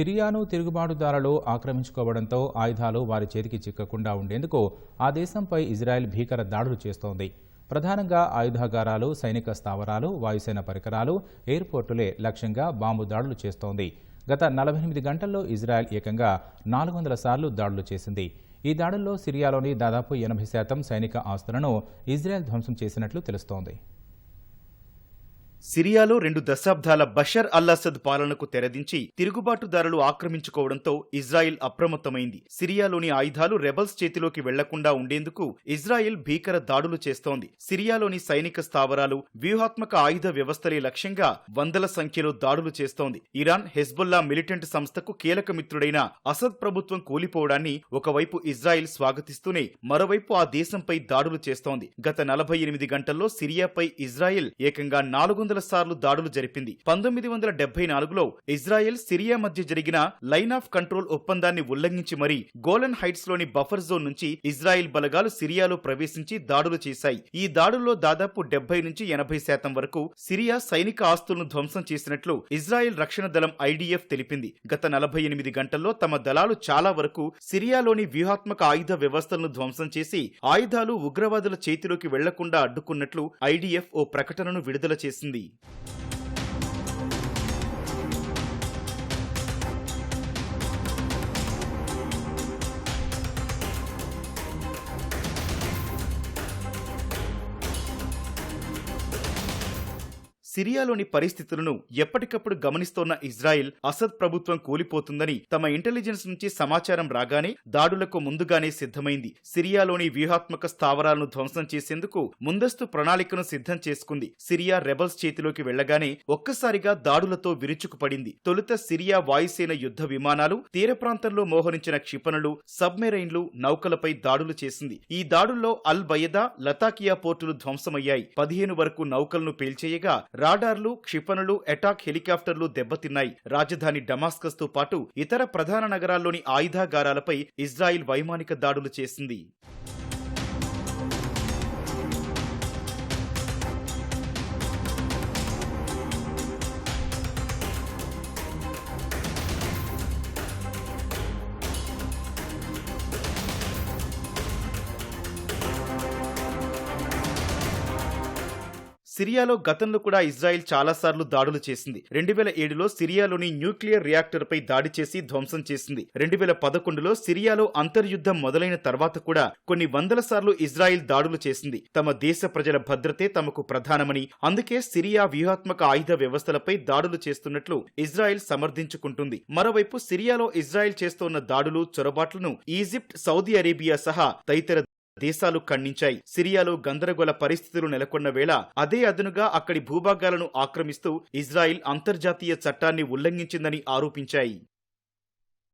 సిరియాను తిరుగుబాటుదారులు ఆక్రమించుకోవడంతో ఆయుధాలు వారి చేతికి చిక్కకుండా ఉండేందుకు ఆ దేశంపై ఇజ్రాయెల్ భీకర దాడులు చేస్తోంది. ప్రధానంగా ఆయుధాగారాలు సైనిక స్థావరాలు వాయుసేన పరికరాలు ఎయిర్పోర్టులే లక్ష్యంగా బాంబు దాడులు చేస్తోంది. గత నలభై ఎనిమిది గంటల్లో ఇజ్రాయెల్ ఏకంగా నాలుగు వందల సార్లు దాడులు చేసింది. ఈ దాడుల్లో సిరియాలోని దాదాపు ఎనభై శాతం సైనిక ఆస్తులను ఇజ్రాయెల్ ధ్వంసం చేసినట్లు తెలుస్తోంది. సిరియాలో రెండు దశాబ్దాల బషర్ అల్లాసద్ పాలనకు తెరదించి తిరుగుబాటుదారులు ఆక్రమించుకోవడంతో ఇజ్రాయిల్ అప్రమత్తమైంది. సిరియాలోని ఆయుధాలు రెబల్స్ చేతిలోకి వెళ్ళకుండా ఉండేందుకు ఇజ్రాయెల్ భీకర దాడులు చేస్తోంది. సిరియాలోని సైనిక స్థావరాలు వ్యూహాత్మక ఆయుధ వ్యవస్థలే లక్ష్యంగా వందల సంఖ్యలో దాడులు చేస్తోంది. ఇరాన్ హెజ్బుల్లా మిలిటెంట్ సంస్థకు కీలక మిత్రుడైన అసద్ ప్రభుత్వం కూలిపోవడాన్ని ఒకవైపు ఇజ్రాయెల్ స్వాగతిస్తూనే మరోవైపు ఆ దేశంపై దాడులు చేస్తోంది. గత నలభై ఎనిమిది గంటల్లో సిరియాపై ఇజ్రాయెల్ ఏకంగా నాలుగు వందల సార్లు దాడులు జరిపింది. పంతొమ్మిది వందల డెబ్బై నాలుగులో ఇజ్రాయెల్ సిరియా మధ్య జరిగిన లైన్ ఆఫ్ కంట్రోల్ ఒప్పందాన్ని ఉల్లంఘించి మరీ గోలన్ హైట్స్లోని బఫర్ జోన్ నుంచి ఇజ్రాయెల్ బలగాలు సిరియాలో ప్రవేశించి దాడులు చేశాయి. ఈ దాడుల్లో దాదాపు డెబ్బై నుంచి ఎనభై శాతం వరకు సిరియా సైనిక ఆస్తులను ధ్వంసం చేసినట్లు ఇజ్రాయెల్ రక్షణ దళం ఐడిఎఫ్ తెలిపింది. గత నలభై ఎనిమిది గంటల్లో తమ దళాలు చాలా వరకు సిరియాలోని వ్యూహాత్మక ఆయుధ వ్యవస్థలను ధ్వంసం చేసి ఆయుధాలు ఉగ్రవాదుల చేతిలోకి వెళ్ళకుండా అడ్డుకున్నట్లు ఐడిఎఫ్ ఓ ప్రకటనను విడుదల చేసింది. Lee. సిరియాలోని పరిస్థితులను ఎప్పటికప్పుడు గమనిస్తోన్న ఇజ్రాయెల్ అసద్ ప్రభుత్వం కూలిపోతుందని తమ ఇంటెలిజెన్స్ నుంచి సమాచారం రాగానే దాడులకు ముందుగానే సిద్ధమైంది. సిరియాలోని వ్యూహాత్మక స్థావరాలను ధ్వంసం చేసేందుకు ముందస్తు ప్రణాళికను సిద్ధం చేసుకుంది. సిరియా రెబల్స్ చేతిలోకి వెళ్ళగానే ఒక్కసారిగా దాడులతో విరుచుకుపడింది. తొలుత సిరియా వాయుసేన యుద్ధ విమానాలు తీర ప్రాంతంలో మోహరించిన క్షిపణులు సబ్మెరైన్లు నౌకలపై దాడులు చేసింది. ఈ దాడుల్లో అల్ బయదా లతాకియా పోర్టులు ధ్వంసమయ్యాయి. పదిహేను వరకు నౌకలను పేల్చేయగా రాడార్లు క్షిపణులు అటాక్ హెలికాప్టర్లు దెబ్బతిన్నాయి. రాజధాని డమాస్కస్తో పాటు ఇతర ప్రధాన నగరాల్లోని ఆయుధాగారాలపై ఇజ్రాయిల్ వైమానిక దాడులు చేసింది. సిరియాలో గతంలో కూడా ఇజ్రాయెల్ చాలాసార్లు దాడులు చేసింది. రెండు వేల ఏడులో సిరియాలోని న్యూక్లియర్ రియాక్టర్ పై దాడి చేసి ధ్వంసం చేసింది. రెండు వేల పదకొండులో సిరియాలో అంతర్యుద్ధం మొదలైన తర్వాత కూడా కొన్ని వందల సార్లు ఇజ్రాయెల్ దాడులు చేసింది. తమ దేశ ప్రజల భద్రతే తమకు ప్రధానమని అందుకే సిరియా వ్యూహాత్మక ఆయుధ వ్యవస్థలపై దాడులు చేస్తున్నట్లు ఇజ్రాయెల్ సమర్థించుకుంటుంది. మరోవైపు సిరియాలో ఇజ్రాయెల్ చేస్తోన్న దాడులు చొరబాట్లను ఈజిప్ట్ సౌదీ అరేబియా సహా తదితర దేశాలు ఖండించాయి. సిరియాలో గందరగోళ పరిస్థితులు నెలకొన్న వేళ అదే అదనుగా అక్కడి భూభాగాలను ఆక్రమిస్తూ ఇజ్రాయిల్ అంతర్జాతీయ చట్టాన్ని ఉల్లంఘించిందని ఆరోపించాయి.